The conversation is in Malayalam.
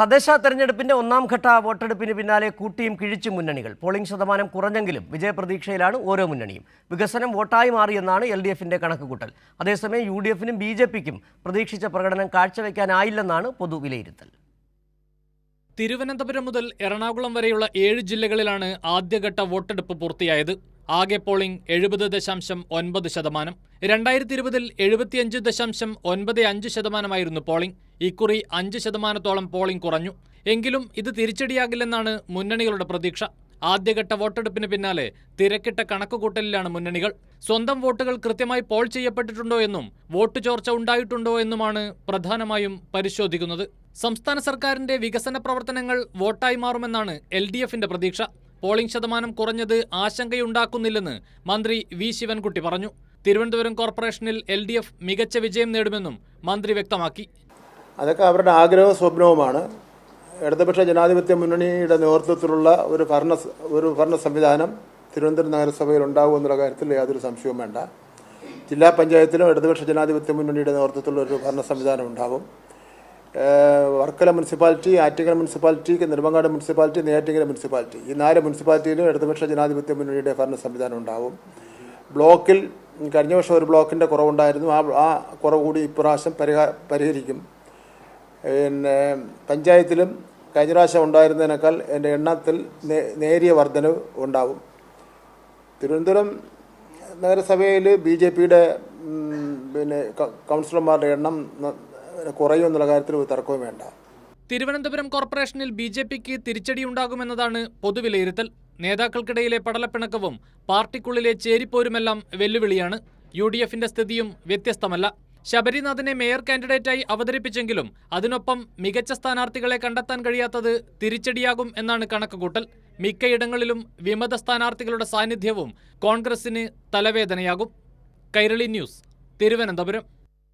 തദ്ദേശ തെരഞ്ഞെടുപ്പിന്റെ ഒന്നാം ഘട്ട വോട്ടെടുപ്പിന് പിന്നാലെ കൂട്ടിയും കിഴിച്ചും മുന്നണികൾ. പോളിംഗ് ശതമാനം കുറഞ്ഞെങ്കിലും വിജയപ്രതീക്ഷയിലാണ് ഓരോ മുന്നണിയും. വികസനം വോട്ടായി മാറിയെന്നാണ് എൽ ഡി എഫിന്റെ കണക്കുകൂട്ടൽ. അതേസമയം യു ഡി എഫിനും ബി ജെ പിക്കും പ്രതീക്ഷിച്ച പ്രകടനം കാഴ്ചവെക്കാനായില്ലെന്നാണ് പൊതുവിലയിരുത്തൽ തിരുവനന്തപുരം മുതൽ എറണാകുളം വരെയുള്ള ഏഴ് ജില്ലകളിലാണ് ആദ്യഘട്ട വോട്ടെടുപ്പ് പൂർത്തിയായത്. ആകെ പോളിംഗ് എഴുപത് ദശാംശം ഒൻപത് ശതമാനം. രണ്ടായിരത്തി ഇരുപതിൽ എഴുപത്തിയഞ്ച് ദശാംശം ഒൻപത് അഞ്ച് ശതമാനമായിരുന്നു പോളിംഗ്. ഇക്കുറി അഞ്ച് ശതമാനത്തോളം പോളിംഗ് കുറഞ്ഞു. എങ്കിലും ഇത് തിരിച്ചടിയാകില്ലെന്നാണ് മുന്നണികളുടെ പ്രതീക്ഷ. ആദ്യഘട്ട വോട്ടെടുപ്പിന് പിന്നാലെ തിരക്കിട്ട കണക്കുകൂട്ടലിലാണ് മുന്നണികൾ. സ്വന്തം വോട്ടുകൾ കൃത്യമായി പോൾ ചെയ്യപ്പെട്ടിട്ടുണ്ടോ എന്നും വോട്ട് ചോർച്ച ഉണ്ടായിട്ടുണ്ടോ എന്നുമാണ് പ്രധാനമായും പരിശോധിക്കുന്നത്. സംസ്ഥാന സർക്കാരിന്റെ വികസന പ്രവർത്തനങ്ങൾ വോട്ടായി മാറുമെന്നാണ് എൽ ഡി എഫിന്റെ പ്രതീക്ഷ. പോളിംഗ് ശതമാനം കുറഞ്ഞത് ആശങ്കയുണ്ടാക്കുന്നില്ലെന്ന് മന്ത്രി വി ശിവൻകുട്ടി പറഞ്ഞു. തിരുവനന്തപുരം കോർപ്പറേഷനിൽ എൽ മികച്ച വിജയം നേടുമെന്നും മന്ത്രി വ്യക്തമാക്കി. അതൊക്കെ അവരുടെ ആഗ്രഹവും സ്വപ്നവുമാണ്. ഇടതുപക്ഷ ജനാധിപത്യ മുന്നണിയുടെ നേതൃത്വത്തിലുള്ള ഒരു ഭരണ ഒരു ഭരണ സംവിധാനം തിരുവനന്തപുരം നഗരസഭയിൽ ഉണ്ടാകുമെന്നുള്ള കാര്യത്തിൽ യാതൊരു സംശയവും വേണ്ട. ജില്ലാ പഞ്ചായത്തിലും ഇടതുപക്ഷ ജനാധിപത്യ മുന്നണിയുടെ നേതൃത്വത്തിലുള്ള ഒരു ഭരണ സംവിധാനം ഉണ്ടാകും Varkala municipality Attingal municipality Nedumangad municipality Neyyattinkara municipality. ഈ നാല് മുനിസിപ്പാലിറ്റിയിലും ഇടതുപക്ഷ ജനാധിപത്യ മുന്നണിയുടെ ഭരണ സംവിധാനം ഉണ്ടാകും ബ്ലോക്കിൽ കഴിഞ്ഞ വർഷം ഒരു ബ്ലോക്കിന്റെ കുറവുണ്ടായിരുന്നു. ആ ആ കുറവ് കൂടി ഇപ്രാവശ്യം പരിഹാ പരിഹരിക്കും. പിന്നെ പഞ്ചായത്തിലും കഴിഞ്ഞ പ്രാവശ്യം ഉണ്ടായിരുന്നതിനേക്കാൾ എന്റെ എണ്ണത്തിൽ നേരിയ വർധനവ് ഉണ്ടാവും. തിരുവനന്തപുരം നഗരസഭയിൽ ബി ജെ പിയുടെ പിന്നെ കൗൺസിലർമാരുടെ എണ്ണം കുറയും എന്നുള്ള കാര്യത്തിൽ തർക്കവും വേണ്ട. തിരുവനന്തപുരം കോർപ്പറേഷനിൽ ബി ജെ പിക്ക് തിരിച്ചടിയുണ്ടാകുമെന്നതാണ് പൊതുവിലയിരുത്തൽ. നേതാക്കൾക്കിടയിലെ പടലപ്പിണക്കവും പാർട്ടിക്കുള്ളിലെ ചേരിപ്പോരുമെല്ലാം വെല്ലുവിളിയാണ്. യു ഡി എഫിന്റെ സ്ഥിതിയും വ്യത്യസ്തമല്ല. ശബരിനാഥിനെ മേയർ കാൻഡിഡേറ്റായി അവതരിപ്പിച്ചെങ്കിലും അതിനൊപ്പം മികച്ച സ്ഥാനാർത്ഥികളെ കണ്ടെത്താൻ കഴിയാത്തത് തിരിച്ചടിയാകും എന്നാണ് കണക്കുകൂട്ടൽ. മിക്കയിടങ്ങളിലും വിമത സ്ഥാനാർത്ഥികളുടെ സാന്നിധ്യവും കോൺഗ്രസിന് തലവേദനയാകും. കൈരളി ന്യൂസ് തിരുവനന്തപുരം.